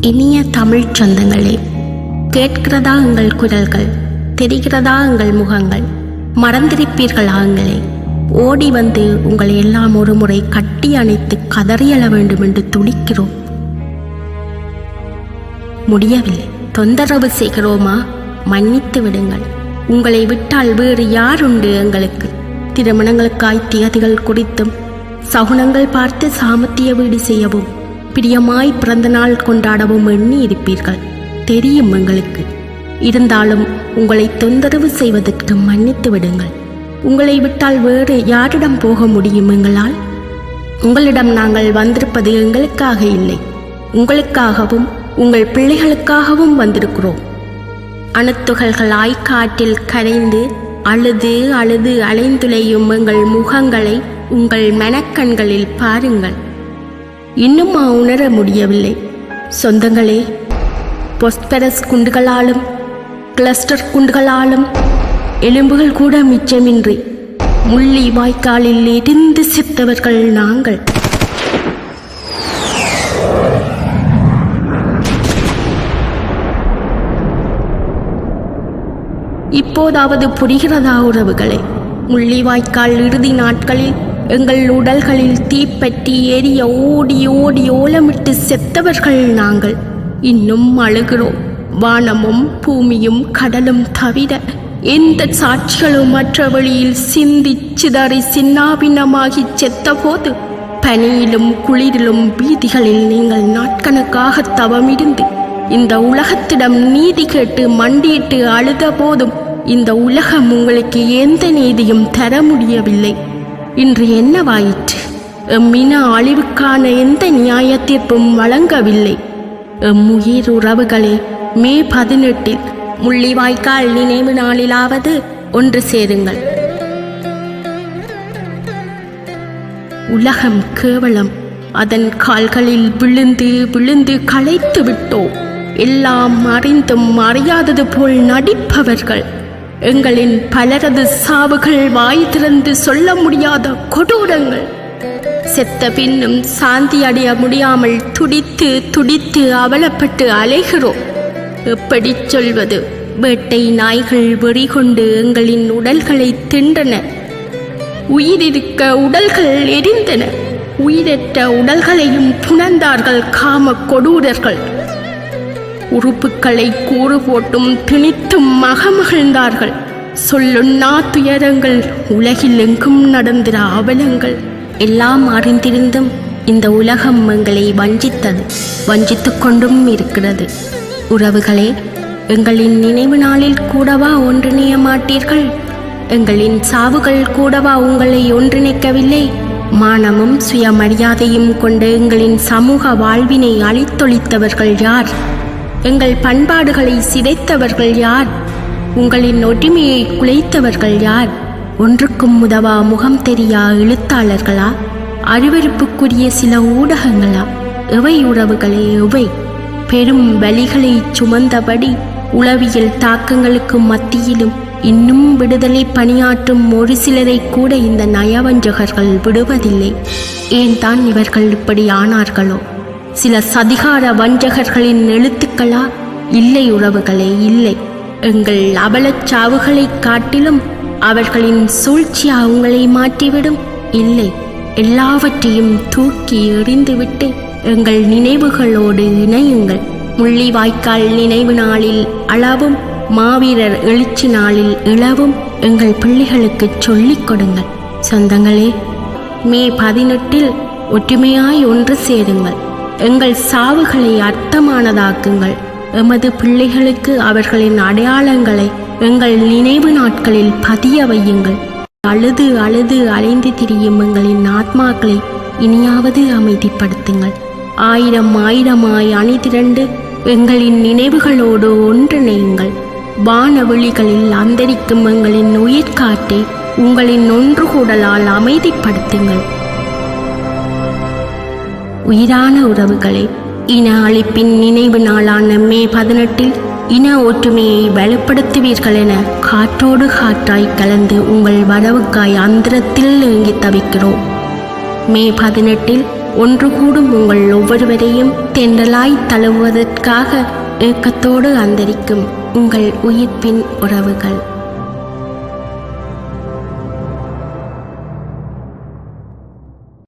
இனிய தமிழ் சொந்தங்களே கேட்கிறதா எங்கள் குரல்கள் தெரிகிறதா எங்கள் முகங்கள்? மறந்திருப்பீர்களா ஓடி வந்து உங்களை எல்லாம் ஒரு முறை கட்டி அணைத்து கதறியல வேண்டும் என்று துடிக்கிறோம். முடியவில்லை. தொந்தரவு செய்கிறோமா? மன்னித்து விடுங்கள். உங்களை விட்டால் வேறு யாருண்டு எங்களுக்கு? திருமணங்களுக்காய் தியதிகள் குறித்தும் சகுனங்கள் பார்த்து சாமத்திய வீடு செய்யவும். பிரியமாய் பிறந்த நாள் கொண்டாடவும் எண்ணி இருப்பீர்கள் தெரியும் எங்களுக்கு. இருந்தாலும் உங்களை தொந்தரவு செய்வதற்கு மன்னித்து விடுங்கள். உங்களை விட்டால் வேறு யாரிடம் போக முடியும் எங்களால்? உங்களிடம் நாங்கள் வந்திருப்பது எங்களுக்காக இல்லை. உங்களுக்காகவும் உங்கள் பிள்ளைகளுக்காகவும் வந்திருக்கிறோம். அணுத்துகள்களாய் காட்டில் கரைந்து அழுது அழுது அலைந்துளையும் எங்கள் முகங்களை உங்கள் மனக்கண்களில் பாருங்கள். இன்னுமா உணர முடியவில்லை. சொந்தங்களே பொஸ்பெரஸ் குண்டுகளாலும் கிளஸ்டர் குண்டுகளாலும் எலும்புகள் கூட மிச்சமின்றி முள்ளி வாய்க்காலில் எரிந்து செத்தவர்கள் நாங்கள். இப்போதாவது புரிகிறதா உறவுகளை? முள்ளிவாய்க்கால் இறுதி நாட்களில் எங்கள் உடல்களில் தீப்பற்றி எரிய ஓடி ஓடி ஓலமிட்டு செத்தவர்கள் நாங்கள். இன்னும் அழுகிறோம். வானமும் பூமியும் கடலும் தவிர எந்த சாட்சிகளும் மற்ற வழியில் சிந்தி சிதறி சின்னாபின்னமாகி செத்தபோது பனியிலும் குளிரிலும் வீதிகளில் நீங்கள் நாட்கணக்காக தவமிருந்து இந்த உலகத்திடம் நீதி கேட்டு மண்டியிட்டு அழுத போதும் இந்த உலகம் உங்களுக்கு எந்த நீதியும் தர முடியவில்லை. இன்று என்னவாயிற்று? எம்மின அழிவுக்கான எந்த நியாய தீர்ப்பும் வழங்கவில்லை. எம் உறவுகளே மே பதினெட்டில் முள்ளிவாய்க்கால் நினைவு நாளிலாவது ஒன்று சேருங்கள். உலகம் கேவலம். அதன் கால்களில் விழுந்து விழுந்து களைத்து விட்டோம் எல்லாம் அறிந்தும் அறியாதது போல் நடிப்பவர்கள். எங்களின் பலரது சாவுகள் வாய் திறந்து சொல்ல முடியாத கொடூரங்கள். செத்த பின்னும் சாந்தி அடைய முடியாமல் துடித்து துடித்து அவலப்பட்டு அலைகிறோம். எப்படி சொல்வது? வேட்டை நாய்கள் வெறி கொண்டு எங்களின் உடல்களை தின்றன. உயிரிருக்க உடல்கள் எரிந்தன. உயிரற்ற உடல்களையும் புணர்ந்தார்கள் காம கொடூரர்கள். உறுப்புக்களை கூறு போட்டும் திணித்தும் மகமகிழ்ந்தார்கள். சொல்லுண்ணா துயரங்கள் உலகில் எங்கும் நடந்திர அவலங்கள் எல்லாம் அறிந்திருந்தும் இந்த உலகம் எங்களை வஞ்சித்தது வஞ்சித்து கொண்டும் இருக்கிறது. உறவுகளே எங்களின் நினைவு நாளில் கூடவா ஒன்றிணைய மாட்டீர்கள்? எங்களின் சாவுகள் கூடவா உங்களை ஒன்றிணைக்கவில்லை? மானமும் சுயமரியாதையும் கொண்டு எங்களின் சமூக வாழ்வினை அழித்தொழித்தவர்கள் யார்? எங்கள் பண்பாடுகளை சிதைத்தவர்கள் யார்? உங்களின் ஒற்றுமையை குலைத்தவர்கள் யார்? ஒன்றுக்கும் உதவா முகம் தெரியா எழுத்தாளர்களா? அருவருப்புக்குரிய சில ஊடகங்களா? எவை உறவுகளே எவை? பெரும் வழிகளை சுமந்தபடி உளவியல் தாக்கங்களுக்கு மத்தியிலும் இன்னும் விடுதலை பணியாற்றும் ஒரு சிலரை கூட இந்த நயவஞ்சகர்கள் விடுவதில்லை. ஏன் தான் இவர்கள் இப்படி ஆனார்களோ? சில சதிகார வஞ்சகர்களின் எழுத்துக்களா? இல்லை உறவுகளே இல்லை. எங்கள் அவலச் சாவுகளைக் காட்டிலும் அவர்களின் சூழ்ச்சியா உங்களை மாற்றிவிடும்? இல்லை. எல்லாவற்றையும் தூக்கி எறிந்துவிட்டு எங்கள் நினைவுகளோடு இணையுங்கள். முள்ளிவாய்க்கால் நினைவு நாளில் அளவும் மாவீரர் எழுச்சி நாளில் இளவும் எங்கள் பிள்ளைகளுக்கு சொல்லிக் கொடுங்கள். சொந்தங்களே மே பதினெட்டில் ஒற்றுமையாய் ஒன்று சேருங்கள். எங்கள் சாவுகளை அர்த்தமானதாக்குங்கள். எமது பிள்ளைகளுக்கு அவர்களின் அடையாளங்களை எங்கள் நினைவு நாட்களில் பதிய வையுங்கள். அழுது அழுது அலைந்து திரியும் எங்களின் ஆத்மாக்களை இனியாவது அமைதிப்படுத்துங்கள். ஆயிரம் ஆயிரமாய் அணிதிரண்டு எங்களின் நினைவுகளோடு ஒன்றிணையுங்கள். வானவெளிகளில் அந்தரிக்கும் எங்களின் உயிர்காட்டை உங்களின் ஒன்றுகூடலால் அமைதிப்படுத்துங்கள். உயிரான உறவுகளை இன அழிப்பின் நினைவு நாளான மே பதினெட்டில் இன ஒற்றுமையை வலுப்படுத்துவீர்கள் என காற்றோடு காற்றாய் கலந்து உங்கள் வரவுக்காய் அந்தரத்தில் ஏங்கி தவிக்கிறோம். மே பதினெட்டில் ஒன்று கூடும் உங்கள் ஒவ்வொருவரையும் தென்றலாய் தழுவுவதற்காக ஏக்கத்தோடு அந்தரிக்கும் உங்கள் உயிர்ப்பின் உறவுகள்.